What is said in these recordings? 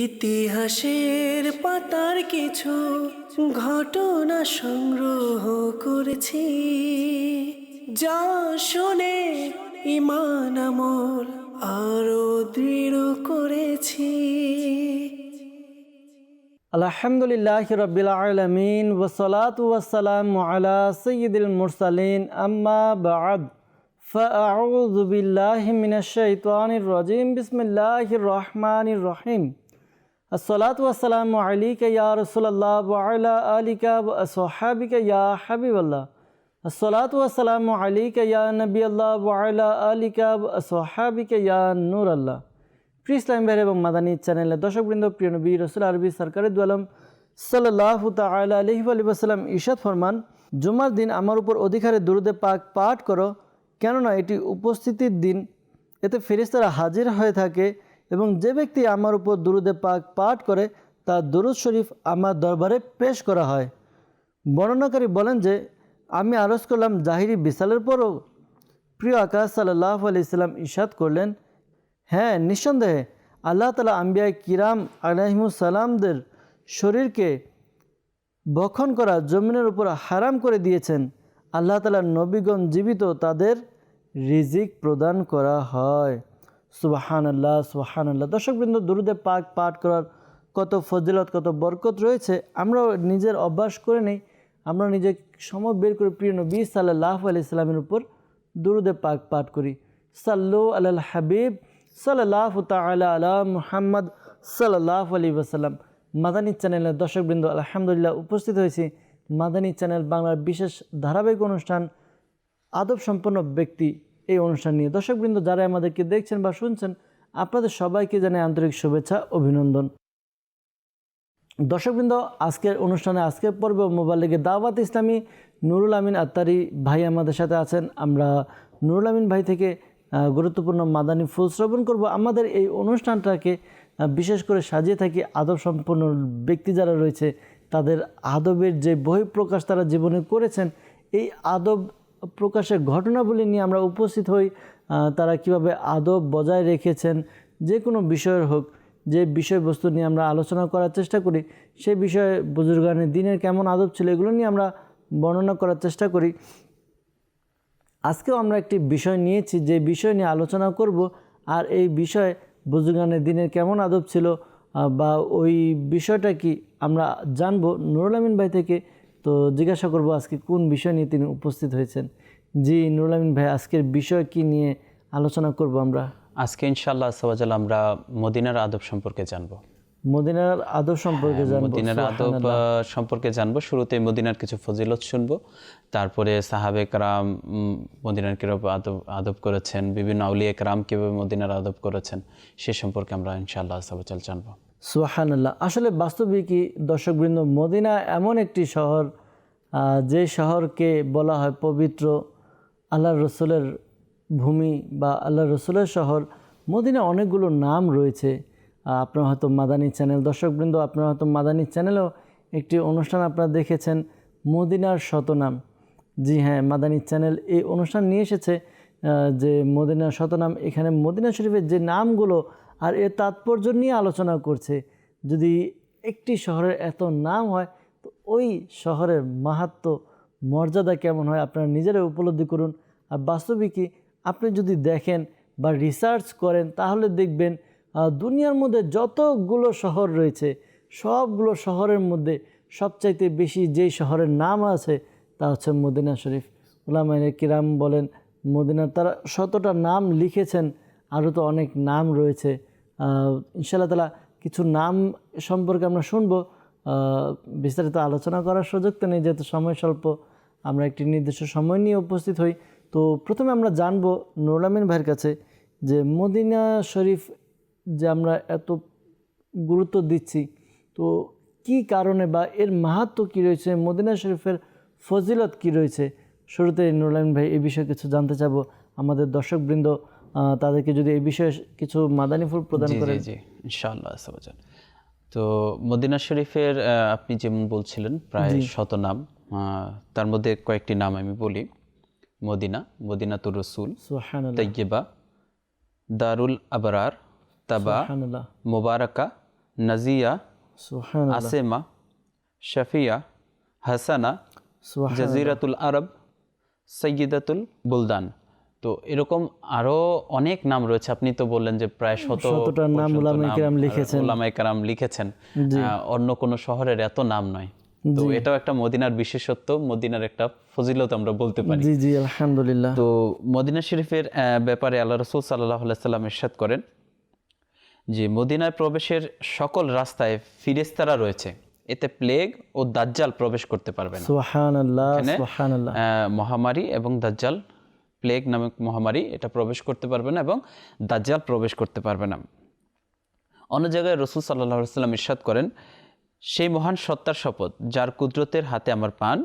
ইতিহাসের পাতার কিছু ঘটনা সংগ্রহ করেছি যা শুনে ইমান আমল আরো দৃঢ় করেছি আলহামদুলিল্লাহ রবিল আলমিন ওসলাত ওয়াসালাম আলা সঈদুল মুরসালিন আম্মা বাদ فأعوذ بالله من الشيطان الرجيم بسم الله الرحمن الرحيم আসসালাতাম আলিকা ইয়া রসুল্লাহ ওয়াইলা আলিকা সোহাবিকা ইয়া হাবিবাল্লাহ। আসসালাতাম আলিকা ইয়া নবী আল্লাহ আলা আলিকা সোহাবিকা ইয়া নূর আল্লাহ প্রি ইসলাম ভাইয়ের এবং মাদানী চ্যানেলে দর্শকবৃন্দ, প্রিয় নবী রসুল আরবি সরকারের দুয়ালম সাল্লাহ তাল আলহিব আলিবাসাল্লাম ইশাদ ফরমান, জুমার দিন আমার উপর অধিকারে দুরুদে পাক পাঠ করো, কেননা এটি উপস্থিতির দিন। এতে ফেরিস্তারা হাজির হয়ে থাকে এবং যে ব্যক্তি আমার উপর দুরুদে পাক পাঠ করে তার দুরুদ শরীফ আমার দরবারে পেশ করা হয়। বর্ণনাকারী বলেন যে, আমি আরজ করলাম জাহিরি বিশালের পরও। প্রিয় আকাশ সাল্লাহ আলি ইসলাম ইশাদ করলেন হ্যাঁ নিঃসন্দেহে আল্লাহ তালা আম্বিয়া কিরাম আলাহিমুসালামদের শরীরকে বক্ষণ করা, জমিনের উপর হারাম করে দিয়েছেন। আল্লাহ তালা নবীগণ জীবিত, তাদের রিজিক প্রদান করা হয়। সুবাহান আল্লাহ সুবাহান আল্লাহ দর্শকবৃন্দ, দুরুদে পাক পাঠ করার কত ফজিলত, কত বরকত রয়েছে, আমরাও নিজের অভ্যাস করে নেই, আমরা নিজে সময় বের করে প্রিয় নবী সাল্লাহ আলি ইসলামের উপর দুরুদে পাক পাঠ করি। সাল্লু আল হাবিব সাল্লাহ তালা আলা মুহাম্মদ সাল্লাহ আলী ওসাল্লাম মাদানী চ্যানেলের দর্শকবৃন্দ, আলহামদুলিল্লাহ উপস্থিত হয়েছি। মাদানী চ্যানেল বাংলার বিশেষ ধারাবাহিক অনুষ্ঠান আদব সম্পন্ন ব্যক্তি এই অনুষ্ঠান নিয়ে। দর্শকবৃন্দ যারা আমাদেরকে দেখছেন বা শুনছেন, আপনাদের সবাইকে জানাই আন্তরিক শুভেচ্ছা, অভিনন্দন। দর্শকবৃন্দ, আজকের অনুষ্ঠানে, আজকের পর্বে মোবাইল লেগে দাওয়াত ইসলামী নুরুল আমিন আত্তারি ভাই আমাদের সাথে আছেন। আমরা নুরুল আমিন ভাই থেকে গুরুত্বপূর্ণ মাদানী ফুল শ্রবণ করব। আমাদের এই অনুষ্ঠানটাকে বিশেষ করে সাজিয়ে থাকি আদব সম্পন্ন ব্যক্তি যারা রয়েছে, তাদের আদবের যে বহিঃপ্রকাশ তারা জীবনে করেছেন, এই আদব প্রকাশের ঘটনাবলী নিয়ে আমরা উপস্থিত হই তারা কীভাবে আদব বজায় রেখেছেন, যে কোনো বিষয়ের হোক, যে বিষয়বস্তু নিয়ে আমরা আলোচনা করার চেষ্টা করি সেই বিষয়ে বুজুর্গানের দিনের কেমন আদব ছিল এগুলো নিয়ে আমরা বর্ণনা করার চেষ্টা করি। আজকেও আমরা একটি বিষয় নিয়েছি, যে বিষয় নিয়ে আলোচনা করব, আর এই বিষয়ে বুজুর্গানের দিনের কেমন আদব ছিল বা ওই বিষয়টা কি আমরা জানব। নুরুল আমিন ভাই থেকে তো জিজ্ঞাসা করব আজকে কোন বিষয় নিয়ে তিনি উপস্থিত হয়েছেন? জি নুরুল আমিন ভাই আজকের বিষয় কি নিয়ে আলোচনা করব আমরা? আজকে ইনশাল্লাহ সবাজাল আমরা মদিনার আদব সম্পর্কে জানব। মদিনার আদব সম্পর্কে জানব মদিনার আদব সম্পর্কে জানব শুরুতে মদিনার কিছু ফজিলত শুনব তারপরে সাহাবে কারাম মদিনার কিরূপ আদব আদব করেছেন বিভিন্ন আউলিয়া কারাম কীভাবে মদিনার আদব করেছেন সে সম্পর্কে আমরা ইনশাআল্লাহ সবাজাল জানব। সুহানাল্লাহ আসলে বাস্তবিকই দর্শকবৃন্দ, মদিনা এমন একটি শহর যে শহরকে বলা হয় পবিত্র আল্লাহ রসুলের ভূমি বা আল্লাহ রসুলের শহর, মদিনা অনেকগুলো নাম রয়েছে। আপনার হয়তো মাদানী চ্যানেল, দর্শকবৃন্দ, আপনার হয়তো মাদানী চ্যানেলেও একটি অনুষ্ঠান আপনারা দেখেছেন, মদিনার শতনাম জি হ্যাঁ মাদানী চ্যানেল এই অনুষ্ঠান নিয়ে এসেছে যে মদিনার শতনাম এখানে মদিনা শরীফের যে নামগুলো আর এর তাৎপর্য নিয়ে আলোচনা করছে। যদি একটি শহরের এত নাম হয়, তো ওই শহরের মাহাত্ম, মর্যাদা কেমন হয় আপনারা নিজেরাই উপলব্ধি করুন। আর বাস্তবিকই আপনি যদি দেখেন বা রিসার্চ করেন, তাহলে দেখবেন দুনিয়ার মধ্যে যতগুলো শহর রয়েছে, সবগুলো শহরের মধ্যে সবচাইতে বেশি যেই শহরের নাম আছে, তা হচ্ছে মদিনা শরীফ। ওলামাইনে কিরাম বলেন, মদিনার তারা শতটা নাম লিখেছেন, আরও তো অনেক নাম রয়েছে। ইনশাআল্লাহ তালা কিছু নাম সম্পর্কে আমরা শুনব। বিস্তারিত আলোচনা করার সুযোগ তো নেই, যেহেতু সময় স্বল্প, আমরা একটি নির্দিষ্ট সময় নিয়ে উপস্থিত হই। তো প্রথমে আমরা জানব নুরুলামিন ভাইয়ের কাছে যে মদিনা শরীফ যে আমরা এত গুরুত্ব দিচ্ছি, তো কি কারণে বা এর মাহাত্ম কি রয়েছে, মদিনা শরীফের ফজিলত কি রয়েছে? শুরুতে নুরলাইন ভাই এই বিষয়ে কিছু জানতে চাবো। আমাদের দর্শকবৃন্দ তাদেরকে যদি এই বিষয়ে কিছু মাদানী ফুল প্রদান জি করেন। জি ইনশাআল্লাহ তো মদিনা শরীফের আপনি যেমন বলছিলেন প্রায় শত নাম তার মধ্যে কয়েকটি নাম আমি বলি। মদিনা মদিনাতুর রসুল তৈয়বা দারুল আবরার তাবা মোবারকা নাজিয়া আসেমা শফিয়া হাসানা জাজিরাতুল আরব সৈয়দাতুল বুলদান। তো এরকম আরও অনেক নাম রয়েছে। আপনি তো বললেন যে প্রায় শত শতটার নাম উলামায়ে কেরাম লিখেছেন। উলামায়ে কেরাম লিখেছেন। অন্য কোনো শহরের এত নাম নয়। তো এটাও একটা মদিনার বিশেষত্ব মদিনার একটা ফজিলত আমরা বলতে পারি। জি জি আলহামদুলিল্লাহ। তো মদিনা শরীফের ব্যাপারে আল্লাহ রসুল সাল্লাহ সাল্লাম ইরশাদ করেন যে মদিনায় প্রবেশের সকল রাস্তায় ফিরেস্তারা রয়েছে। এতে প্লেগ ও দাজ্জাল প্রবেশ করতে পারবে না। মহামারী এবং দাজ্জাল প্লেগ নামক মহামারী এটা প্রবেশ করতে পারবে না এবং দাজ্জাল প্রবেশ করতে পারবে না। অন্য জায়গায় রসুল সাল্লাহ সাল্লাম ইরশাদ করেন সেই মহান সত্তার শপথ যার কুদরতের হাতে আমার পান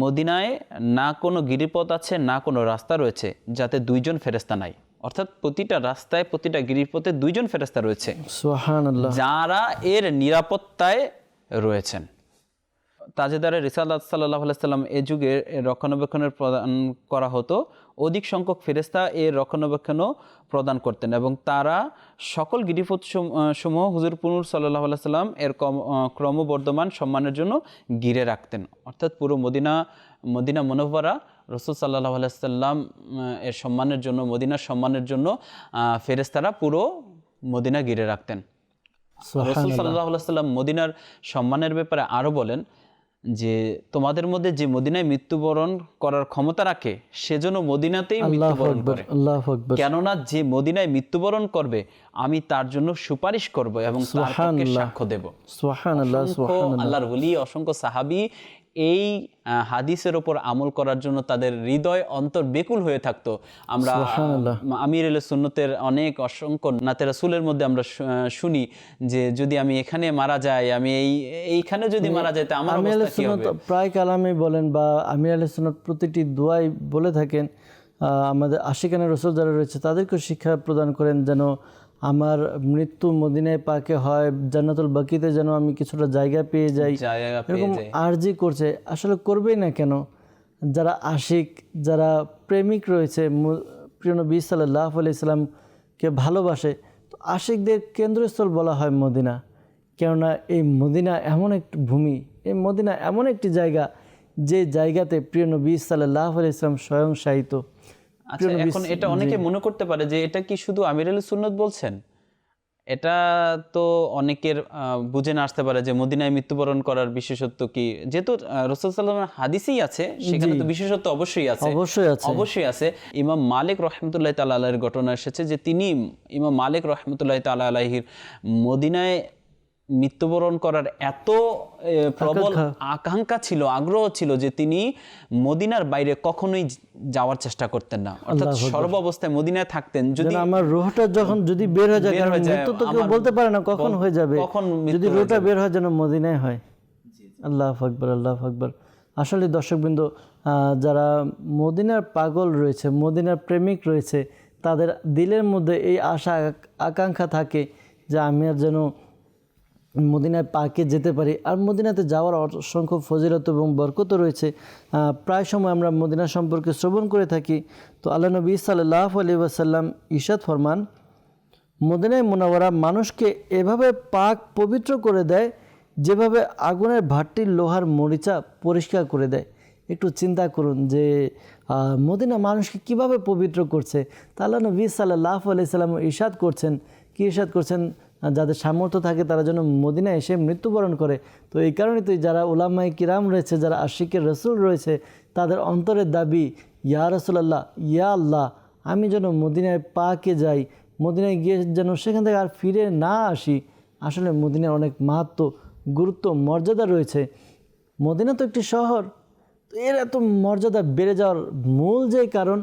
মদিনায় না কোনো গিরিপথ আছে না কোনো রাস্তা রয়েছে যাতে দুইজন ফেরেস্তা নাই। অর্থাৎ প্রতিটা রাস্তায় প্রতিটা গিরিপথে দুইজন ফেরেস্তা রয়েছে। যারা এর নিরাপত্তায় রয়েছেন। তাজেদারে রিসাল্লাহ সাল্লাহ সাল্লাম এ যুগে রক্ষণাবেক্ষণের প্রদান করা হতো। অধিক সংখ্যক ফেরেস্তা এর রক্ষণাবেক্ষণও প্রদান করতেন এবং তারা সকল গিরিপথ সমূহ হুজুর পুনুর সাল্লাহ সাল্লাম এর ক্রমবর্ধমান সম্মানের জন্য ঘিরে রাখতেন। অর্থাৎ পুরো মদিনা মদিনা মনোবরা রসুল সাল্লাহ সাল্লাম এর সম্মানের জন্য মদিনার সম্মানের জন্য ফেরেস্তারা পুরো মদিনা ঘিরে রাখতেন। রসুল সাল্লাহ সাল্লাম মদিনার সম্মানের ব্যাপারে আরও বলেন যে তোমাদের মধ্যে যে মদিনায় মৃত্যুবরণ করার ক্ষমতা রাখে সেজন্য মদিনাতেই মৃত্যুবরণ করে। আল্লাহ আকবর। কেননা যে মদিনায় মৃত্যুবরণ করবে আমি তার জন্য সুপারিশ করব এবং সাক্ষ্য দেব। সুবহানাল্লাহ। আল্লাহর ওলি অসংখ্য সাহাবি এই হাদিসের ওপর আমল করার জন্য তাদের হৃদয় অন্তর বেকুল হয়ে থাকতো। আমরা আমির সুন্নতের অনেক অসংখ্য নাতে রাসূলের মধ্যে আমরা শুনি যে যদি আমি এখানে মারা যাই আমি এই এইখানে যদি মারা যাই তা আমার অবস্থা কি হবে? প্রায় কালামে বলেন বা আমির সুনত প্রতিটি দোয়াই বলে থাকেন আহ, আমাদের আশিকানের রসুল যারা রয়েছে তাদেরকেও শিক্ষা প্রদান করেন যেন আমার মৃত্যু মদিনায় পাকে হয় জান্নাতুল বাকিতে যেন আমি কিছুটা জায়গা পেয়ে যাই। এরকম। আরজি করছে। আসলে করবেই না কেন? যারা আশিক যারা প্রেমিক রয়েছে মু- প্রিয় নবী সাল্লাহ আলি ইসলামকে ভালোবাসে তো আশিকদের কেন্দ্রস্থল বলা হয় মদিনা। কেননা এই মদিনা এমন একটি ভূমি এই মদিনা এমন একটি জায়গা যে জায়গাতে প্রিয় নবী সাল্লাহ আলি ইসলাম স্বয়ং সাহিত্য আচ্ছা এখন এটা অনেকে মনে করতে পারে যে এটা কি শুধু আমির আলী সুন্নত বলছেন? এটা তো অনেকের বুঝে না আসতে পারে যে মদিনায় মৃত্যুবরণ করার বিশেষত্ব কি। যেহেতু রসুল সাল্লামের হাদিসেই আছে সেখানে তো বিশেষত্ব অবশ্যই আছে। অবশ্যই আছে। অবশ্যই আছে। ইমাম মালিক রহমতুল্লাহ তালা আলাহির ঘটনা এসেছে যে তিনি ইমাম মালিক রহমতুল্লাহ তালা আলাহির মদিনায় মৃত্যুবরণ করার এত প্রবল আকাঙ্ক্ষা। ছিল আগ্রহ ছিল যে তিনি মদিনার বাইরে কখনোই যাওয়ার চেষ্টা করতেন না। অর্থাৎ সর্ব অবস্থায় মদিনায় থাকতেন যদি আমার রোহটা যখন যদি বের হয়ে যায় কারণ মৃত্যু তো কেউ বলতে পারে না কখন হয়ে যাবে। কখন যদি রোহটা বের হয় যেন মদিনায় হয়। আল্লাহ আকবর আল্লাহ আকবর। আসলে দর্শকবৃন্দ আহ, যারা মদিনার পাগল রয়েছে মদিনার প্রেমিক রয়েছে তাদের দিলের মধ্যে এই আশা আক- আকাঙ্ক্ষা থাকে যে আমি আর যেন মদিনায় পাকে যেতে পারি। আর মদিনাতে যাওয়ার অসংখ্য ফজিলত এবং বরকত রয়েছে। প্রায় সময় আমরা মদিনা সম্পর্কে শ্রবণ করে থাকি। তো আল্লাহ নবী সাল্লাহ আলী ওয়াসাল্লাম ঈশাদ ফরমান, মদিনায় মোনাওয়ারা মানুষকে এভাবে পাক পবিত্র করে দেয়, যেভাবে আগুনের ভাট্টির লোহার মরিচা পরিষ্কার করে দেয়। একটু চিন্তা করুন যে মদিনা মানুষকে কীভাবে পবিত্র করছে? তা আল্লাহ নবী সাল্লাহ আলি সাল্লাম ইশাদ করছেন। কী ইশাদ করছেন? যাদের সামর্থ্য থাকে তারা যেন মদিনা এসে মৃত্যুবরণ করে। তো এই কারণে তো যারা উলামাই কিরাম রয়েছে, যারা আশিকের রসুল রয়েছে, তাদের অন্তরের দাবি, ইয়া রসুলাল্লাহ, ইয়া আল্লাহ, আমি যেন মদিনায় পাকে যাই, মদিনায় গিয়ে যেন সেখান থেকে আর ফিরে না আসি। আসলে মদিনার অনেক মাহাত্ম, গুরুত্ব, মর্যাদা রয়েছে। মদিনা তো একটি শহর এর এত মর্যাদা বেড়ে যাওয়ার মূল যে কারণ,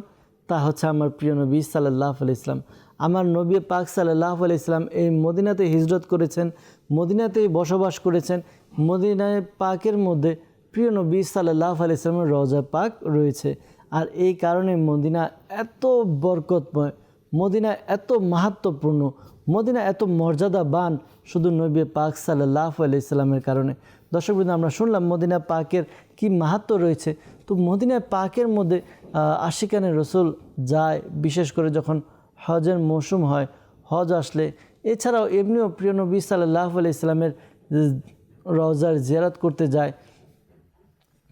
তা হচ্ছে আমার প্রিয় নবী সাল্লাহ আলি ইসলাম আমার নবী পাক সাল্লাহ আলি ইসলাম এই মদিনাতে হিজরত করেছেন মদিনাতেই বসবাস করেছেন। মদিনায় পাকের মধ্যে প্রিয় নবী সাল্লাহ আলি ইসলামের রজা পাক রয়েছে। আর এই কারণে মদিনা এত বরকতময় মদিনা এত মাহাত্মপূর্ণ মদিনা এত মর্যাদাবান শুধু নবী পাক সাল্লাহ আলি ইসলামের কারণে। দর্শকবৃন্দ আমরা শুনলাম মদিনা পাকের কি মাহাত্ম রয়েছে। তো মদিনা পাকের মধ্যে আহ, আশিকানের রসুল যায় বিশেষ করে যখন হজের মৌসুম হয়, হজ আসলে। এছাড়াও এমনিও প্রিয় নবী সাল্লাহ আলি ইসলামের রওজার জিয়ারত করতে যায়।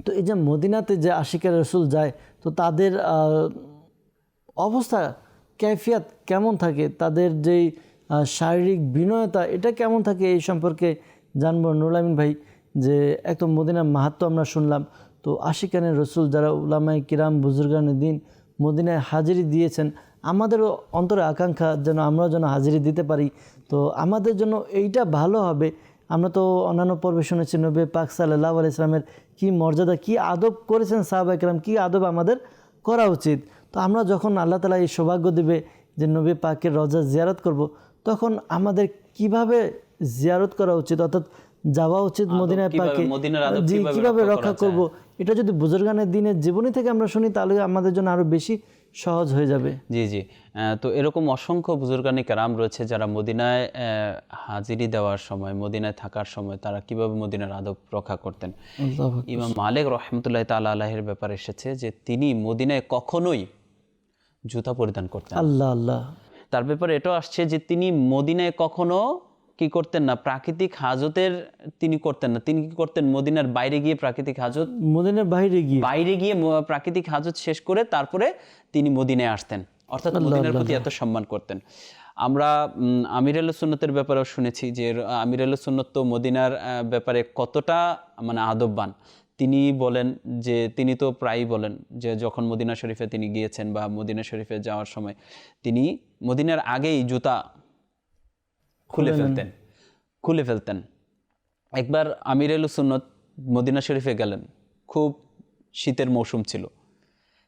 তো এই যে মদিনাতে যে আশিকের রসুল যায়, তো তাদের অবস্থা ক্যাফিয়াত কেমন থাকে? তাদের যেই শারীরিক বিনয়তা, এটা কেমন থাকে এই সম্পর্কে জানব নুরলামিন ভাই, যে এক তো মদিনার মাহাত্ম আমরা শুনলাম। তো আশিকানের রসুল যারা উলামাই কিরাম, বুজুর্গানের দিন মদিনায় হাজিরি দিয়েছেন আমাদেরও অন্তরে আকাঙ্ক্ষা যেন আমরা যেন হাজিরি দিতে পারি। তো আমাদের জন্য এইটা ভালো হবে। আমরা তো অন্যান্য পর্বে শুনেছি নবী পাক সাল্লাহ আলি ইসলামের কী মর্যাদা কী আদব করেছেন সাহাবা ইকরাম কী আদব আমাদের করা উচিত। তো আমরা যখন আল্লাহ তালা এই সৌভাগ্য দেবে যে নবী পাকের রজা জিয়ারত করব তখন আমাদের কীভাবে জিয়ারত করা উচিত অর্থাৎ যাওয়া উচিত মদিনায় পাকে? জি কীভাবে রক্ষা করব? এটা যদি বুজুর্গানের দিনের জীবনী থেকে আমরা শুনি তাহলে আমাদের জন্য আরও বেশি সহজ হয়ে যাবে। জি জি। তো এরকম অসংখ্য বুজুর্গানি কারাম রয়েছে যারা মদিনায় হাজিরি দেওয়ার সময় মদিনায় থাকার সময় তারা কীভাবে মদিনার আদব রক্ষা করতেন। ইমাম মালিক রহমতুল্লাহ তালা আলাহের ব্যাপারে এসেছে যে তিনি মদিনায় কখনোই জুতা পরিধান করতেন আল্লাহ আল্লাহ। তার ব্যাপারে এটাও আসছে যে তিনি মদিনায় কখনো কি করতেন না? প্রাকৃতিক হাজতের তিনি করতেন না। তিনি কি করতেন? মদিনার বাইরে গিয়ে প্রাকৃতিক হাজত? মদিনার বাইরে গিয়ে? বাইরে গিয়ে প্রাকৃতিক হাজত শেষ করে তারপরে তিনি মদিনায় আসতেন। অর্থাৎ মদিনার প্রতি এত সম্মান করতেন। আমরা আমির আল সুন্নতের ব্যাপারেও শুনেছি যে আমির আল সুন্নত তো মদিনার ব্যাপারে কতটা মানে আদববান। তিনি বলেন যে তিনি তো প্রায়ই বলেন যে যখন মদিনা শরীফে তিনি গিয়েছেন বা মদিনা শরীফে যাওয়ার সময় তিনি মদিনার আগেই জুতা খুলে ফেলতেন খুলে ফেলতেন। একবার আমির আল সুন্নত মদিনা শরীফে গেলেন খুব শীতের মৌসুম ছিল।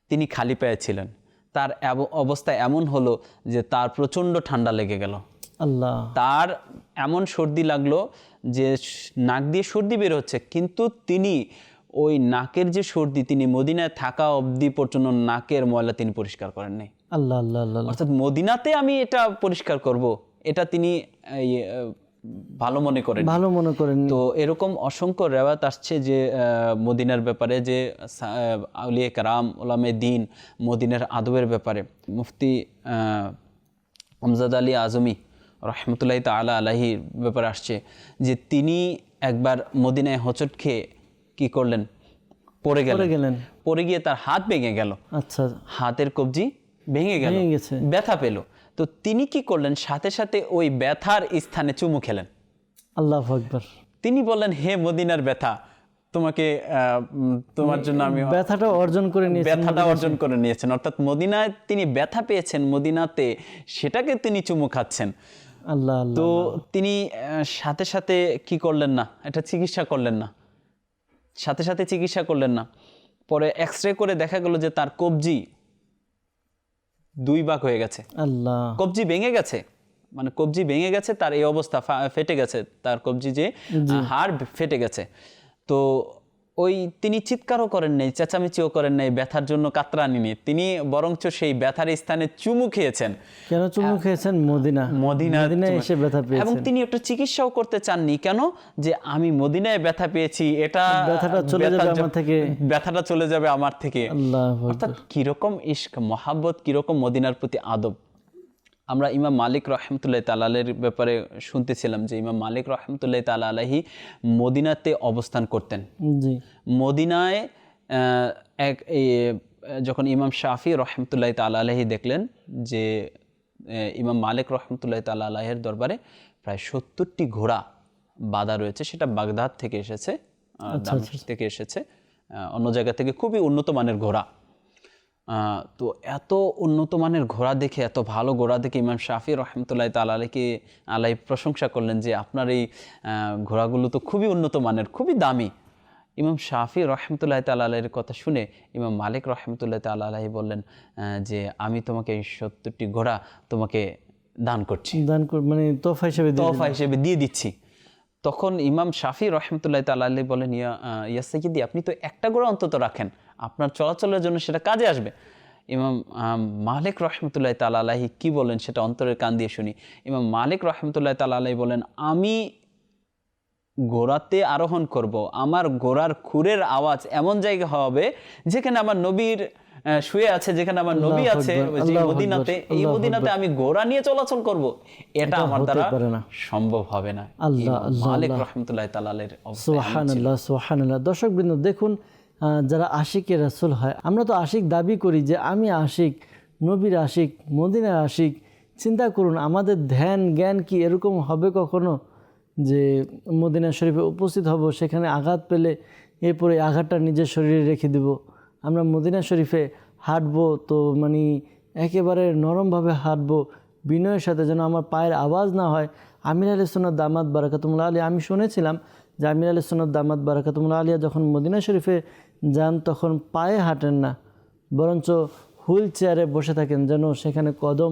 তিনি খালি পায়ে ছিলেন। তার অবস্থা এমন হলো যে তার প্রচণ্ড ঠান্ডা লেগে গেল। আল্লাহ। তার এমন সর্দি লাগল যে নাক দিয়ে সর্দি বের হচ্ছে কিন্তু তিনি ওই নাকের যে সর্দি তিনি মদিনায় থাকা অবধি পর্যন্ত নাকের ময়লা তিনি পরিষ্কার করেন নাই আল্লাহ আল্লাহ আল্লাহ আল্লাহ। অর্থাৎ মদিনাতে আমি এটা পরিষ্কার করব। এটা তিনি ভালো মনে করেন ভালো মনে করেন তো এরকম অসংখ্য রেওয়াত আসছে যে মদিনার ব্যাপারে যে আউলিয়ে কারাম ওলামে দিন মদিনার আদবের ব্যাপারে। মুফতি আমজাদ আলী আজমি রহমতুল্লাহ তালা আলাহির ব্যাপারে আসছে যে তিনি একবার মদিনায় হোঁচট খেয়ে কি করলেন? পড়ে গেলেন। পড়ে গেলেন। পড়ে গিয়ে তার হাত ভেঙে গেল। আচ্ছা। হাতের কবজি ভেঙে গেল। ব্যথা পেল। তো তিনি কি করলেন? সাথে সাথে ওই ব্যথার স্থানে চুমু খেলেন। আল্লাহ আকবার। তিনি বললেন হে মদিনার ব্যথা তোমাকে তোমার জন্য আমি ব্যথাটা অর্জন করে নিয়েছেন ব্যথাটা অর্জন করে নিয়েছেন। অর্থাৎ মদিনায় তিনি ব্যথা পেয়েছেন মদিনাতে সেটাকে তিনি চুমু খাচ্ছেন। আল্লাহ আল্লাহ তো তিনি সাথে সাথে কি করলেন না? এটা চিকিৎসা করলেন না। সাথে সাথে চিকিৎসা করলেন না। পরে এক্স রে করে দেখা গেল যে তার কবজি দুই ভাগ হয়ে গেছে। আল্লাহ। কবজি ভেঙে গেছে। মানে কবজি ভেঙে গেছে তার এই অবস্থা ফেটে গেছে তার কবজি যে হাড় ফেটে গেছে। তো ওই তিনি চিৎকারও করেন নাই চেঁচামেচিও করেন নাই ব্যথার জন্য কাতরানিনি তিনি বরঞ্চ সেই ব্যথার স্থানে চুমু খেয়েছেন। কেন চুমু খেয়েছেন? মদিনা। মদিনা মদিনায় এসে ব্যথা পেয়েছেন এবং তিনি একটা চিকিৎসাও করতে চাননি। কেন? যে আমি মদিনায় ব্যথা পেয়েছি এটা ব্যথাটা চলে যাবে আমার থেকে। ব্যথাটা চলে যাবে আমার থেকে। আল্লাহ অর্থাৎ কীরকম ইস্ক মহাব্বত কীরকম মদিনার প্রতি আদব। আমরা ইমাম মালিক রহমতুল্লাহ তালালের ব্যাপারে শুনতেছিলাম যে ইমাম মালিক রহমতুল্লাহ তালা আলাহি মদিনাতে অবস্থান করতেন। মদিনায় এক যখন ইমাম শাফি রহমতুল্লাহ তালা আলাহি দেখলেন যে ইমাম মালিক রহমতুল্লাহ তালা আলাহের দরবারে প্রায় সত্তরটি ঘোড়া বাঁধা রয়েছে সেটা বাগদাদ থেকে এসেছে থেকে এসেছে অন্য জায়গা থেকে খুবই উন্নত মানের ঘোড়া। তো এত উন্নত মানের ঘোড়া দেখে এত ভালো ঘোড়া দেখে ইমাম শাফি রহমতুল্লাহ তাল আলাইকে আলাই প্রশংসা করলেন যে আপনার এই ঘোড়াগুলো তো খুবই উন্নত মানের খুবই দামি। ইমাম শাফি রহমতুল্লাহ তাল আলাইয়ের কথা শুনে ইমাম মালিক রহমতুল্লাহ তাল আলাহি বললেন যে আমি তোমাকে এই সত্তরটি ঘোড়া তোমাকে দান করছি। দান কর মানে তোফা হিসেবে তোহফা হিসেবে দিয়ে দিচ্ছি। তখন ইমাম শাফি রহমতুল্লাহ তাল্লাহ বলেন ইয়া ইয়া সাইয়্যিদি আপনি তো একটা ঘোড়া অন্তত রাখেন। আপনার চলাচলের জন্য সেটা কাজে আসবে। ইমাম মালিক রহমতুল্লাহ তাল্লাহি কি বলেন সেটা অন্তরের কান দিয়ে শুনি। ইমাম মালিক রহমতুল্লাহ তাল্লাহ বলেন আমি ঘোড়াতে আরোহণ করব আমার ঘোড়ার খুরের আওয়াজ এমন জায়গা হবে যেখানে আমার নবীর শুয়ে আছে যেখানে আমার নবী আছে যে মদিনাতে এই মদিনাতে আমি গোড়া নিয়ে চলাচল করব। এটা আমার দ্বারা সম্ভব হবে না। আল্লাহ, মালিক। রহমতুল্লাহ তালালের অবস্থা এমন ছিল। সোহানাল্লাহ সোহানাল্লাহ দর্শক বৃন্দ দেখুন যারা আশিকে রাসুল হয়, আমরা তো আশিক দাবি করি যে আমি আশিক, নবীর আশিক, মদিনার আশিক। চিন্তা করুন, আমাদের ধ্যান, জ্ঞান কি এরকম হবে কখনো? যে মদিনা শরীফে উপস্থিত হব, সেখানে আঘাত পেলে এরপরে আঘাতটা নিজের শরীরে রেখে দেব। আমরা মদিনা শরীফে হাঁটবো তো মানে একেবারে নরমভাবে হাঁটবো, বিনয়ের সাথে যেন আমার পায়ের আওয়াজ না হয়। আমির আলী সোনার দামাত বারাকাতুমুল্লা আলী আমি শুনেছিলাম যে আমির আলী সোনার দামাত বারাকাতুমুল্লা আলিয়া যখন মদিনা শরীফে যান তখন পায়ে হাঁটেন না, বরঞ্চ হুইল চেয়ারে বসে থাকেন যেন সেখানে কদম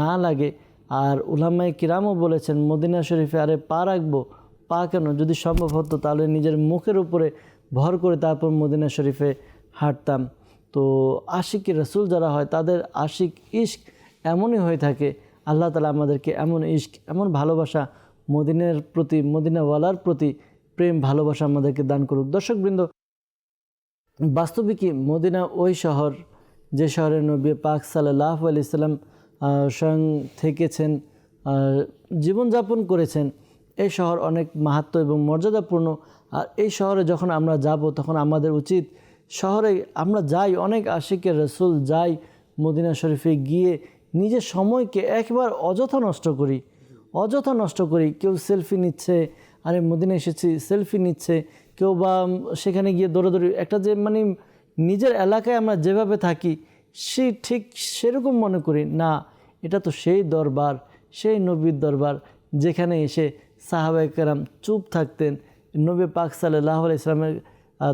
না লাগে। আর উলামাই কিরামও বলেছেন, মদিনা শরীফে আরে পা রাখব, পা কেন? যদি সম্ভব হতো তাহলে নিজের মুখের উপরে ভর করে তারপর মদিনা শরীফে হাঁটতাম। তো আশিক রসুল যারা হয়, তাদের আশিক ইশক এমনই হয়ে থাকে। আল্লাহ তালা আমাদেরকে এমন ইশক, এমন ভালোবাসা মদিনের প্রতি, মদিনাওয়ালার প্রতি প্রেম, ভালোবাসা আমাদেরকে দান করুক। দর্শকবৃন্দ বাস্তবিকই মদিনা ওই শহর, যে শহরে নবী পাক সাল্লাহ আলি সাল্লাম স্বয়ং থেকেছেন জীবনযাপন করেছেন, এই শহর অনেক মাহাত্ম এবং মর্যাদাপূর্ণ। আর এই শহরে যখন আমরা যাব, তখন আমাদের উচিত শহরে আমরা যাই, অনেক আশিকের রসুল যাই মদিনা শরীফে গিয়ে নিজের সময়কে একবার অযথা নষ্ট করি, অযথা নষ্ট করি। কেউ সেলফি নিচ্ছে, আরে মদিনা এসেছি, সেলফি নিচ্ছে কেউ বা সেখানে গিয়ে দৌড়াদৌড়ি, একটা যে মানে নিজের এলাকায় আমরা যেভাবে থাকি, সে ঠিক সেরকম মনে করি, না, এটা তো সেই দরবার, সেই নবীর দরবার, যেখানে এসে সাহাবাই কেরাম চুপ থাকতেন, নবী পাক সাল্লাহ ইসলামের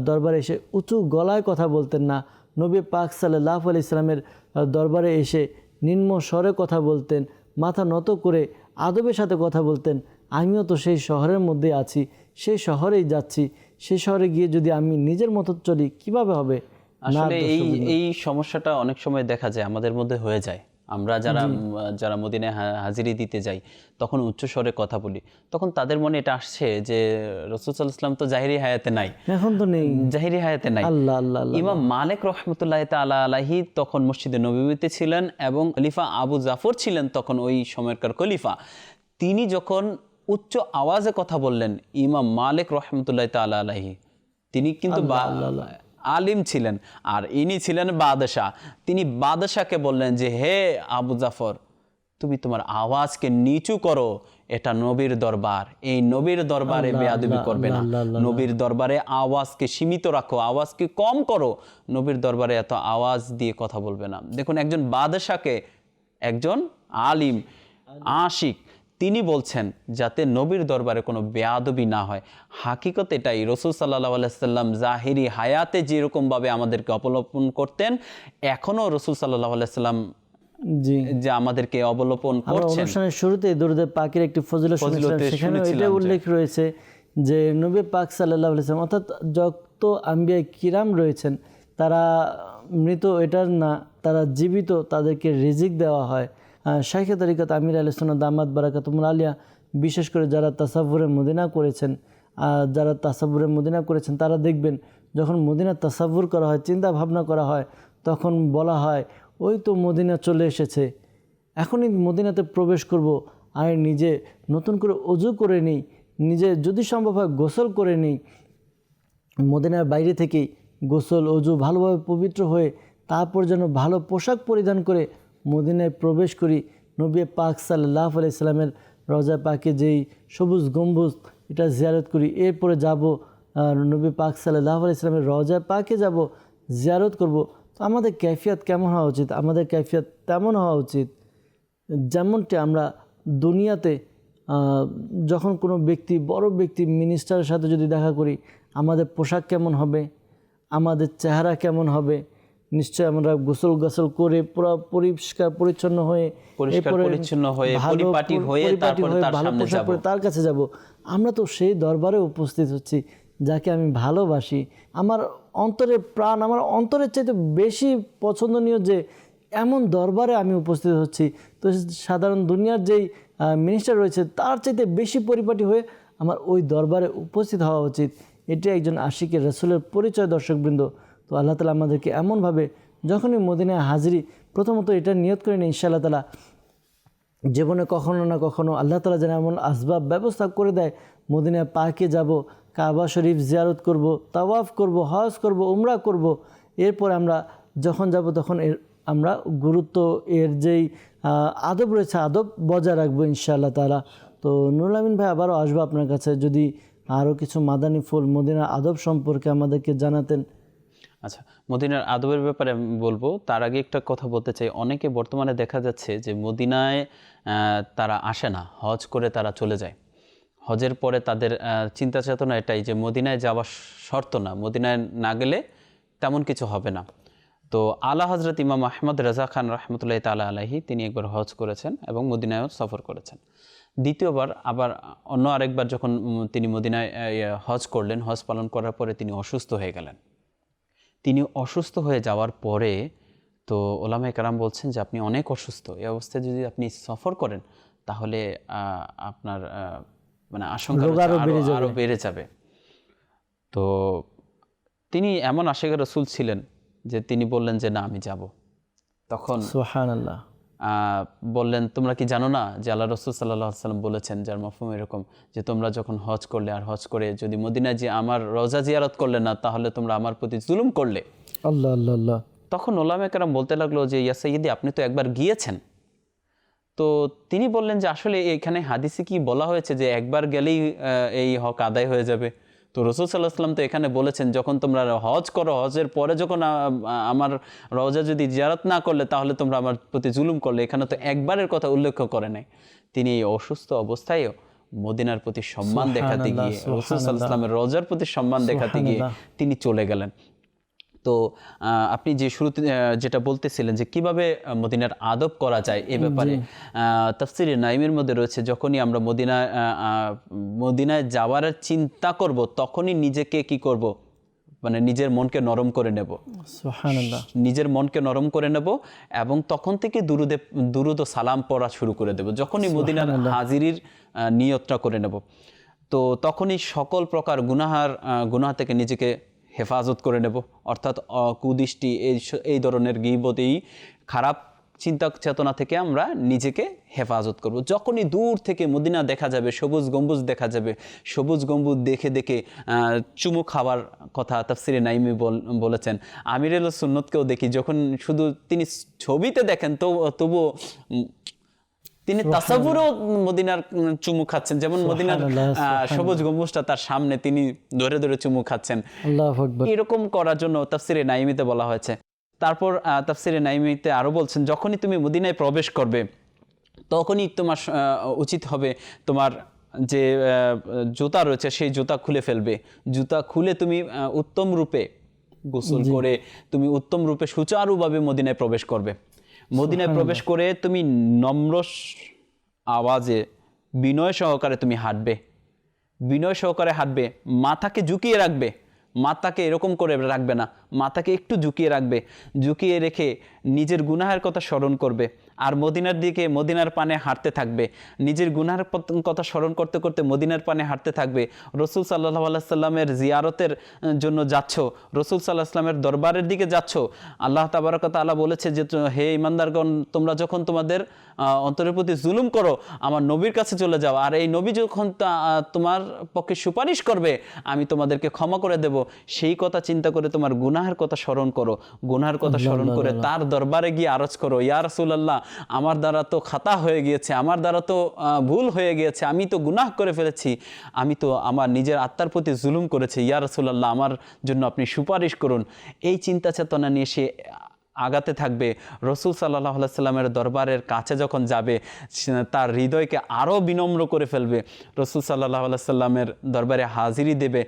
দরবারে এসে উঁচু গলায় কথা বলতেন না, নবী পাক সাল্লাহ আলি ইসলামের দরবারে এসে নিম্ন স্বরে কথা বলতেন, মাথা নত করে আদবের সাথে কথা বলতেন, আমিও তো সেই শহরের মধ্যে আছি, সেই শহরেই যাচ্ছি সেই শহরে গিয়ে যদি আমি নিজের মতো চলি কীভাবে হবে? আসলে এই এই সমস্যাটা অনেক সময় দেখা যায় আমাদের মধ্যে হয়ে যায়। আমরা যারা যারা মদিনায় হাজিরি দিতে যাই তখন উচ্চ স্বরে কথা বলি। তখন তাদের মনে এটা আসছে যে রসুল ইসলাম তো জাহিরি হায়াতে নাই। এখন তো নেই। জাহিরি হায়াতে নাই। আল্লাহ আল্লাহ আল্লাহ ইমাম মালিক রহমতুল্লাহ তালা আলাহি তখন মসজিদে নবীতে ছিলেন এবং খলিফা আবু জাফর ছিলেন তখন ওই সময়কার খলিফা। তিনি যখন উচ্চ আওয়াজে কথা বললেন ইমাম মালিক রহমতুল্লাহ তালা আলাহি তিনি কিন্তু আলিম ছিলেন আর ইনি ছিলেন বাদশাহ। তিনি বাদশাহকে বললেন যে হে আবু জাফর তুমি তোমার আওয়াজকে নিচু করো এটা নবীর দরবার। এই নবীর দরবারে বেয়াদবি করবে না। নবীর দরবারে আওয়াজকে সীমিত রাখো আওয়াজকে কম করো। নবীর দরবারে এত আওয়াজ দিয়ে কথা বলবে না। দেখুন একজন বাদশাকে একজন আলিম আশিক তিনি বলছেন যাতে নবীর দরবারে কোনো বেয়াদবি না হয়। হাকিকত এটাই। রসুল সাল্লাহ আলাইসাল্লাম জাহিরি হায়াতে যেরকমভাবে আমাদেরকে অবলম্বন করতেন এখনও রসুল সাল্লাহ আলাইসাল্লাম জি। যে আমাদেরকে অবলম্বন করছেন। অনুষ্ঠানের শুরুতে দরুদে পাকের একটি ফজিলতে সেখানে এটা উল্লেখ রয়েছে যে নবী পাক সাল্লাহ আলাইসলাম অর্থাৎ যত আম্বিয়া কিরাম রয়েছেন তারা মৃত এটার না তারা জীবিত তাদেরকে রিজিক দেওয়া হয়। শাইখে তরিকাত আমির আলিসনা দামাদ বারাকাতুমুল আলিয়া, বিশেষ করে যারা তাসাভুরে মদিনা করেছেন যারা তাসাভুরে মদিনা করেছেন, তারা দেখবেন যখন মদিনা তাসাভুর করা হয়, চিন্তা ভাবনা করা হয়, তখন বলা হয়, ওই তো মদিনা চলে এসেছে, এখনই মদিনাতে প্রবেশ করব, আর নিজে নতুন করে অজু করে নিই, নিজে যদি সম্ভব হয় গোসল করে নিই। মদিনার বাইরে থেকেই গোসল, অজু ভালোভাবে পবিত্র হয়ে তারপর যেন ভালো পোশাক পরিধান করে মদিনায় প্রবেশ করি, নবী পাক সাল্লাহ আলাইসাল্লামের রজা পাকে যেই সবুজ গম্বুজ, এটা জিয়ারত করি। এরপরে যাব নবী পাক সাল্লাহ আলাইসাল্লামের রজা পাকে যাব, জিয়ারত করব। তো আমাদের ক্যাফিয়াত কেমন হওয়া উচিত? আমাদের ক্যাফিয়াত তেমন হওয়া উচিত যেমনটি আমরা দুনিয়াতে যখন কোনো ব্যক্তি, বড় ব্যক্তি মিনিস্টারের সাথে যদি দেখা করি, আমাদের পোশাক কেমন হবে? আমাদের চেহারা কেমন হবে? নিশ্চয় আমরা গোসল গোসল করে পুরো পরিষ্কার পরিচ্ছন্ন হয়ে পরিষ্কার পরিচ্ছন্ন হয়ে, পরিপাটি হয়ে তারপরে তার সামনে যাব। তার কাছে যাব। আমরা তো সেই দরবারে উপস্থিত হচ্ছি যাকে আমি ভালোবাসি। আমার অন্তরের প্রাণ আমার অন্তরের চাইতে বেশি পছন্দনীয় যে এমন দরবারে আমি উপস্থিত হচ্ছি তো সাধারণ দুনিয়ার যেই মিনিস্টার রয়েছে তার চাইতে বেশি পরিপাটি হয়ে আমার ওই দরবারে উপস্থিত হওয়া উচিত। এটি একজন আশিকের রসুলের পরিচয় দর্শকবৃন্দ। তো আল্লাহ তালা আমাদেরকে এমনভাবে যখনই মদিনায় হাজিরি, প্রথমত এটা নিয়ত করে নিই ইনশাআল্লাহ তালা, জীবনে কখনো না কখনো আল্লাহ তালা যেন এমন আসবাব ব্যবস্থা করে দেয়, মদিনায় পার্কে যাব, কাবা শরীফ জিয়ারত করব, তাওয়াফ করব, হজ করব, উমরা করব, এরপর আমরা যখন যাব তখন এর, আমরা গুরুত্ব এর যেই আদব রয়েছে, আদব বজায় রাখব ইনশাআল্লাহ তালা। তো নুরুল আমিন ভাই আবারও আসব আপনার কাছে, যদি আরও কিছু মাদানী ফুল মদিনার আদব সম্পর্কে আমাদেরকে জানাতেন। আচ্ছা মদিনার আদবের ব্যাপারে আমি বলব, তার আগে একটা কথা বলতে চাই। অনেকে বর্তমানে দেখা যাচ্ছে যে মদিনায় তারা আসে না, হজ করে তারা চলে যায়। হজের পরে তাদের চিন্তা চেতনা এটাই যে মদিনায় যাওয়া শর্ত না, মদিনায় না গেলে তেমন কিছু হবে না। তো আলা হজরত ইমাম আহমদ রাজা খান রহমতুল্লাহ তালা আলাহি তিনি একবার হজ করেছেন এবং মদিনায়ও সফর করেছেন। দ্বিতীয়বার আবার অন্য আরেকবার যখন তিনি মদিনায় হজ করলেন, হজ পালন করার পরে তিনি অসুস্থ হয়ে গেলেন। তিনি অসুস্থ হয়ে যাওয়ার পরে তো ওলামা একরাম বলছেন যে আপনি অনেক অসুস্থ। এই অবস্থায় যদি আপনি সফর করেন তাহলে আপনার মানে আশঙ্কা। আরও বেড়ে যাবে। তো তিনি এমন আশেখ রসুল ছিলেন যে তিনি বললেন যে না আমি যাব। তখন সোহান আল্লাহ বললেন তোমরা কি জানো না যে আল্লাহ রসুল সাল্লাহ সাল্লাম বলেছেন যার মফহুম এরকম যে তোমরা যখন হজ করলে আর হজ করে যদি মদিনায় যে আমার রোজা জিয়ারত করলে না তাহলে তোমরা আমার প্রতি জুলুম করলে? আল্লাহ আল্লাহ আল্লাহ। তখন ওলামেকারাম বলতে লাগল যে ইয়া সৈয়দি আপনি তো একবার গিয়েছেন। তো তিনি বললেন যে আসলে এখানে হাদিসে কি বলা হয়েছে যে একবার গেলেই এই হক আদায় হয়ে যাবে? তো রসুল সাল্লাহ সাল্লাম তো এখানে বলেছেন যখন তোমরা হজ করো হজের পরে যখন আমার রওজা যদি জিয়ারত না করলে তাহলে তোমরা আমার প্রতি জুলুম করলে। এখানে তো একবারের কথা উল্লেখ করে নাই। তিনি এই অসুস্থ অবস্থায়ও মদিনার প্রতি সম্মান দেখাতে গিয়ে রসুল সাল্লাহ সাল্লামের রোজার প্রতি সম্মান দেখাতে গিয়ে তিনি চলে গেলেন। তো আপনি যে শুরুতে যেটা বলতেছিলেন যে কীভাবে মদিনার আদব করা যায় এ ব্যাপারে তফসির নাইমের মধ্যে রয়েছে যখনই আমরা আহ, মদিনায় যাওয়ার চিন্তা করব তখনই নিজেকে কি করব? মানে নিজের মনকে নরম করে নেব। নিজের মনকে নরম করে নেব এবং তখন থেকে দুরুদে দুরুদ ও সালাম পড়া শুরু করে দেব যখনই মদিনার হাজিরির নিয়তটা করে নেব। তো তখনই সকল প্রকার গুনাহার গুনাহ থেকে নিজেকে হেফাজত করে নেব। অর্থাৎ কুদৃষ্টি এই এই ধরনের গিবতেই খারাপ চিন্তা চেতনা থেকে আমরা নিজেকে হেফাজত করব। যখনই দূর থেকে মদিনা দেখা যাবে, সবুজ গম্বুজ দেখা যাবে, সবুজ গম্বুজ দেখে দেখে চুমু খাওয়ার কথা তাফসিরে নাইমি বল- বলেছেন আমিরুল সুন্নতকেও দেখি, যখন শুধু তিনি ছবিতে দেখেন তো তবুও তিনি তাসাবুরও মদিনার চুমু খাচ্ছেন। যেমন মদিনার সবুজ গম্বুজটা তার সামনে তিনি ধরে ধরে চুমু খাচ্ছেন। এরকম করার জন্য তাফসিরে নাইমিতে বলা হয়েছে। তারপর তাফসিরে নাইমিতে আরও বলছেন যখনই তুমি মদিনায় প্রবেশ করবে তখনই তোমার উচিত হবে তোমার যে জুতা রয়েছে সেই জুতা খুলে ফেলবে। জুতা খুলে তুমি উত্তম রূপে গোসল করে তুমি উত্তম রূপে সুচারুভাবে মদিনায় প্রবেশ করবে। মদিনায় প্রবেশ করে তুমি নম্র আওয়াজে বিনয় সহকারে তুমি হাঁটবে। বিনয় সহকারে হাঁটবে, মাথাকে ঝুঁকিয়ে রাখবে। মাথাকে এরকম করে রাখবে না, মাথাকে একটু ঝুঁকিয়ে রাখবে। ঝুঁকিয়ে রেখে নিজের গুনাহের কথা স্মরণ করবে। আর মদিনার দিকে মদিনার পানে হাঁটতে থাকবে। নিজের গুনাহের পত- কথা স্মরণ করতে করতে মদিনার পানে হাঁটতে থাকবে। রসুল সাল্লাহ আলাইসাল্লামের জিয়ারতের জন্য যাচ্ছ। রসুল সাল্লাহ আসলামের দরবারের দিকে যাচ্ছ। আল্লাহ তাবারকত আল্লাহ বলেছে যে হে ইমানদারগণ তোমরা যখন তোমাদের অন্তরের প্রতি জুলুম করো আমার নবীর কাছে চলে যাও। আর এই নবী যখন তা- তোমার পক্ষে সুপারিশ করবে আমি তোমাদেরকে ক্ষমা করে দেব। সেই কথা চিন্তা করে তোমার গুনাহের কথা স্মরণ করো। গুনাহের কথা স্মরণ করে তার দরবারে গিয়ে আরজ করো ইয়া রাসূলুল্লাহ আমার দ্বারা তো খাতা হয়ে গিয়েছে, আমার দ্বারা তো ভুল হয়ে গিয়েছে, আমি তো গুনাহ করে ফেলেছি, আমি তো আমার নিজের আত্মার প্রতি জুলুম করেছি। ইয়া রাসূলুল্লাহ, আমার জন্য আপনি সুপারিশ করুন। এই চিন্তা চেতনা নিয়ে সে আগাতে থাকবে। রসুল সাল্লাহ সাল্লামের দরবারের কাছে যখন যাবে তার হৃদয়কে আরও বিনম্র করে ফেলবে। রসুল সাল্লাহ সাল্লামের দরবারে হাজিরি দেবে।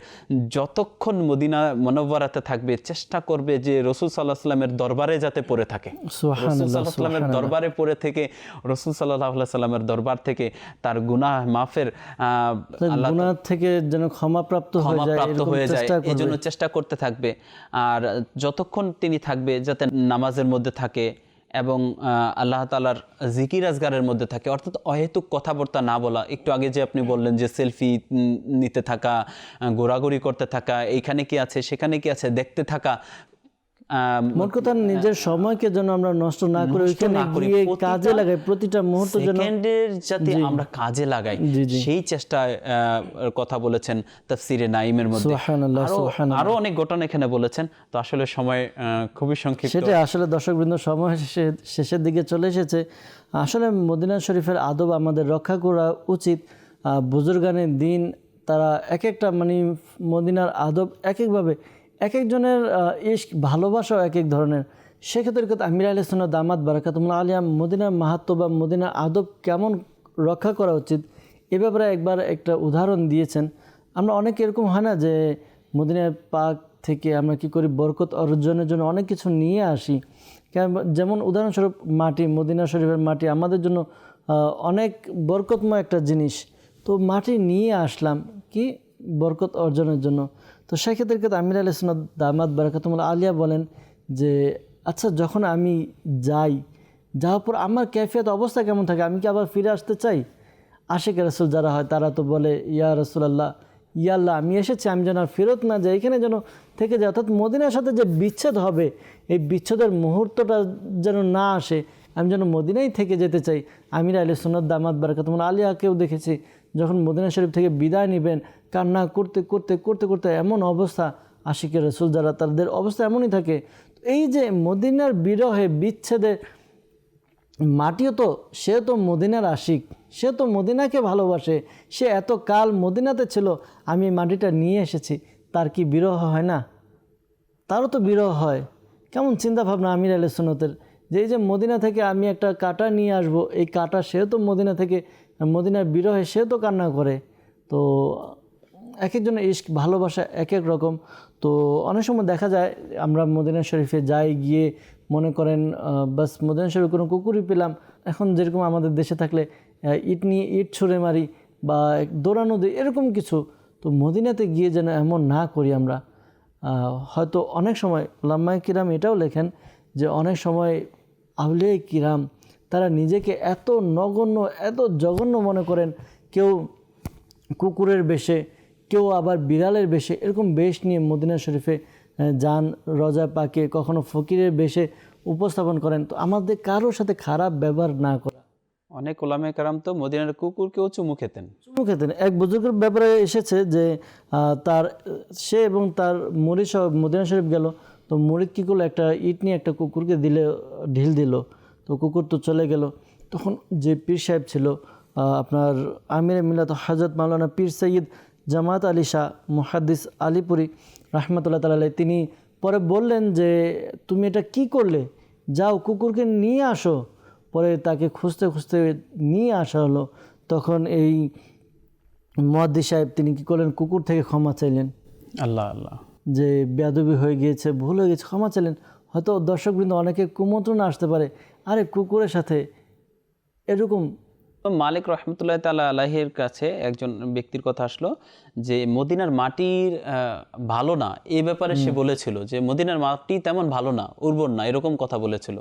যতক্ষণ মদিনা মনোবরাতে থাকবে চেষ্টা করবে যে রসুল সাল্লাহ সাল্লামের দরবারে যাতে পড়ে থাকে। রসুল সাল্লাহ সাল্লামের দরবারে পড়ে থেকে রসুল সাল্লাহ সাল্লামের দরবার থেকে তার গুনাহ মাফের গুনাহ থেকে যেন ক্ষমাপ্রাপ্ত ক্ষমাপ্রাপ্ত হয়ে যায়। এই জন্য চেষ্টা করতে থাকবে। আর যতক্ষণ তিনি থাকবে যাতে নামাজের মধ্যে থাকে এবং আল্লাহ তালার জিকির আজগারের মধ্যে থাকে। অর্থাৎ অহেতুক কথাবার্তা না বলা। একটু আগে যে আপনি বললেন যে সেলফি নিতে থাকা ঘোরাঘুরি করতে থাকা, এইখানে কি আছে, সেখানে কি আছে, দেখতে থাকা মোট কথা নিজের সময়কে যেন আমরা নষ্ট না করে ওইখানে গিয়ে কাজে লাগাই প্রতিটা মুহূর্ত যেন সেকেন্ডের যাতে আমরা কাজে লাগাই। সেই চেষ্টায় আহ, কথা বলেছেন তাফসিরে নাইমের মধ্যে। আরও অনেক ঘটনা এখানে বলেছেন তো আসলে সময় খুবই সংক্ষিপ্ত। সেটা আসলে দর্শকবৃন্দ সময় শেষে শেষের দিকে চলে এসেছে। আসলে মদিনা শরীফের আদব আমাদের রক্ষা করা উচিত। আহ, বুজুর্গানের দিন তারা এক একটা মানে মদিনার আদব এক একভাবে এক একজনের ইশক, ভালোবাসাও এক এক ধরনের। সেক্ষেত্রে কিন্তু আমির আলী সোনা দামাত বারাকাতুল্লাহ আলিয়া, মদিনার মাহাত্ম বা মদিনার আদব কেমন রক্ষা করা উচিত, এ ব্যাপারে একবার একটা উদাহরণ দিয়েছেন। আমরা অনেক এরকম হয় না যে মদিনার পাক থেকে আমরা কি করি বরকত অর্জনের জন্য অনেক কিছু নিয়ে আসি। যেমন উদাহরণস্বরূপ মাটি, মদিনা শরীফের মাটি আমাদের জন্য অনেক বরকতময় একটা জিনিস। তো মাটি নিয়ে আসলাম কি বরকত অর্জনের জন্য? তো সেক্ষেত্রে কিন্তু আমির আলী সুনাদ দামাদ বারাকাতুমুল আলিয়া বলেন যে আচ্ছা যখন আমি যাই, যাওয়ার পর আমার ক্যাফিয়াত অবস্থা কেমন থাকে? আমি কি আবার ফিরে আসতে চাই? আশেখ রসুল যারা হয়, তারা তো বলে, ইয়া রসুলাল্লাহ, ইয়া আল্লাহ, আমি এসেছি, আমি যেন আর ফেরত না যাই। এখানে যেন থেকে যায়, অর্থাৎ মদিনার সাথে যে বিচ্ছেদ হবে, এই বিচ্ছেদের মুহূর্তটা যেন না আসে, আমি যেন মদিনাই থেকে যেতে চাই। আমির আলী সুনত দামাদ বারকাত আলিয়াকেও দেখেছি যখন মদিনা শরীফ থেকে বিদায় নেবেন, কান্না করতে করতে করতে করতে এমন অবস্থা আশিকের রসুল, যারা তাদের অবস্থা এমনই থাকে। এই যে মদিনার বিরহে বিচ্ছেদে মাটিও তো, সে তো মদিনার আশিক, সে তো মদিনাকে ভালোবাসে, সে এত কাল মদিনাতে ছিল, আমি মাটিটা নিয়ে এসেছি, তার কি বিরহ হয় না? তারও তো বিরহ হয়। কেমন চিন্তা ভাবনা আমির আলী সুনতের যে এই যে মদিনা থেকে আমি একটা কাটা নিয়ে আসব, এই কাটা সেও তো মদিনা থেকে মদিনার বিরহে সে তো কান্না করে। তো এক একজনের ইস্ক ভালোবাসা এক এক রকম। তো অনেক সময় দেখা যায় আমরা মদিনা শরীফে যাই, গিয়ে মনে করেন বাস মদিনা শরীফে কোনো কুকুরই পেলাম। এখন যেরকম আমাদের দেশে থাকলে ইট নিয়ে ইট ছুঁড়ে মারি বা দৌড়ানো দিই এরকম কিছু। তো মদিনাতে গিয়ে যেন এমন না করি আমরা। হয়তো অনেক সময় লাম্মায় কিরাম এটাও লেখেন যে অনেক সময় আউলিয়া কিরাম তারা নিজেকে এত নগণ্য এত জঘন্য মনে করেন কেউ কুকুরের বেশে কেউ আবার বিড়ালের বেশে এরকম বেশ নিয়ে মদিনা শরীফে যান রজা পাকে কখনো ফকিরের বেশে উপস্থাপন করেন। তো আমাদের কারোর সাথে খারাপ ব্যবহার না করা। অনেক ওলামে কারাম তো মদিনার কুকুরকেও চুমু খেতেন। চুমু খেতেন। এক বুজুর্গের ব্যাপারে এসেছে যে তার সে এবং তার মুড়ি সহ মদিনা শরীফ গেল। তো মুড়িদ কী করল? একটা ইট নিয়ে একটা কুকুরকে দিলে ঢিল দিল। তো কুকুর তো চলে গেল। তখন যে পীর সাহেব ছিল আপনার আমির মিলাত হজরত মাওলানা পীর সৈয়দ জামাত আলী শাহ মুহাদ্দিস আলিপুরি রহমতুল্লাহ তালাই তিনি পরে বললেন যে তুমি এটা কি করলে? যাও কুকুরকে নিয়ে আসো। পরে তাকে খুঁজতে খুঁজতে নিয়ে আসা হলো। তখন এই মহাদ্দি সাহেব তিনি কি করলেন? কুকুর থেকে ক্ষমা চাইলেন। আল্লাহ আল্লাহ। যে বেয়াদবি হয়ে গিয়েছে ভুল হয়ে গেছে ক্ষমা চাইলেন। হয়তো দর্শকবৃন্দ অনেকে কুমন্ত্রণা আসতে পারে। আরে কুকুরের সাথে এরকম মালিক রহমতুল্লাহ তালা আলাহের কাছে একজন ব্যক্তির কথা আসলো যে মদিনার মাটির ভালো না। এ ব্যাপারে সে বলেছিল যে মদিনার মাটি তেমন ভালো না উর্বর না এরকম কথা বলেছিল।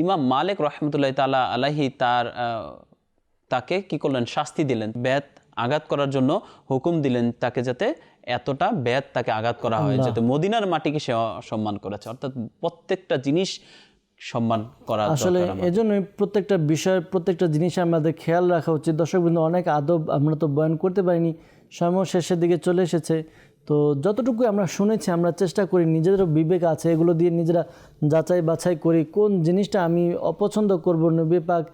ইমাম মালিক রহমতুল্লাহ তালা আলাহি তার তাকে কি করলেন? শাস্তি দিলেন। ব্যাত আঘাত করার জন্য হুকুম দিলেন তাকে যাতে এতটা ব্যাত তাকে আঘাত করা হয় যাতে মদিনার মাটিকে সে অসম্মান করেছে। অর্থাৎ প্রত্যেকটা জিনিস সম্মান করা আসলে এজন্যই প্রত্যেকটা বিষয় প্রত্যেকটা জিনিস আমাদের খেয়াল রাখা উচিত। দর্শকবৃন্দ অনেক আদব আমরা তো বয়ান করতে পারিনি সময় শেষের দিকে চলে এসেছে। তো যতটুকু আমরা শুনেছি আমরা চেষ্টা করি নিজেদেরও বিবেক আছে এগুলো দিয়ে নিজেরা যাচাই বাছাই করি কোন জিনিসটা আমি অপছন্দ করব নবী পাক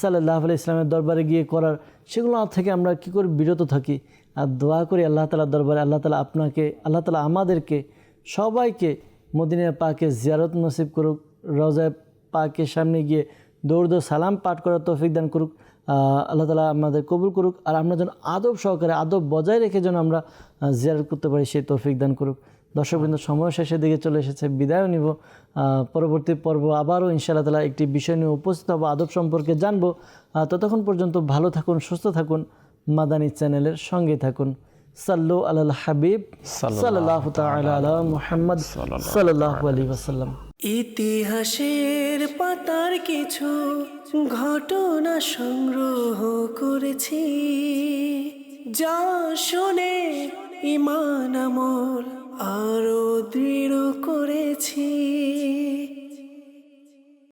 সাল্লাহ আলি ইসলামের দরবারে গিয়ে করার সেগুলো থেকে আমরা কী করে বিরত থাকি? আর দোয়া করি আল্লাহ তালার দরবারে আল্লাহ তালা আপনাকে আল্লাহ তালা আমাদেরকে সবাইকে মদিনার পাকে জিয়ারত নসিব করুক। রজায় পাকের সামনে গিয়ে দৌড় দৌড় সালাম পাঠ করার তৌফিক দান করুক আল্লাহ তালা আমাদের কবুল করুক আর আমরা যেন আদব সহকারে আদব বজায় রেখে যেন আমরা জিয়ারত করতে পারি সেই তৌফিক দান করুক। দর্শকবৃন্দ সময় শেষের দিকে চলে এসেছে বিদায়ও নিব। পরবর্তী পর্ব আবারও ইনশাআল্লাহ তালা একটি বিষয় নিয়ে উপস্থিত হব আদব সম্পর্কে জানব। ততক্ষণ পর্যন্ত ভালো থাকুন সুস্থ থাকুন মাদানী চ্যানেলের সঙ্গে থাকুন। সাল্লু আল হাবিব সাল্লাহ আলা মুহাম্মদ সাল্লাল্লাহু আলাইহি ওয়াসাল্লাম ইতিহাসের পাতার কিছু ঘটনা সংগ্রহ করেছি। যা শুনে ইমান আমল আরও দৃঢ় করেছি।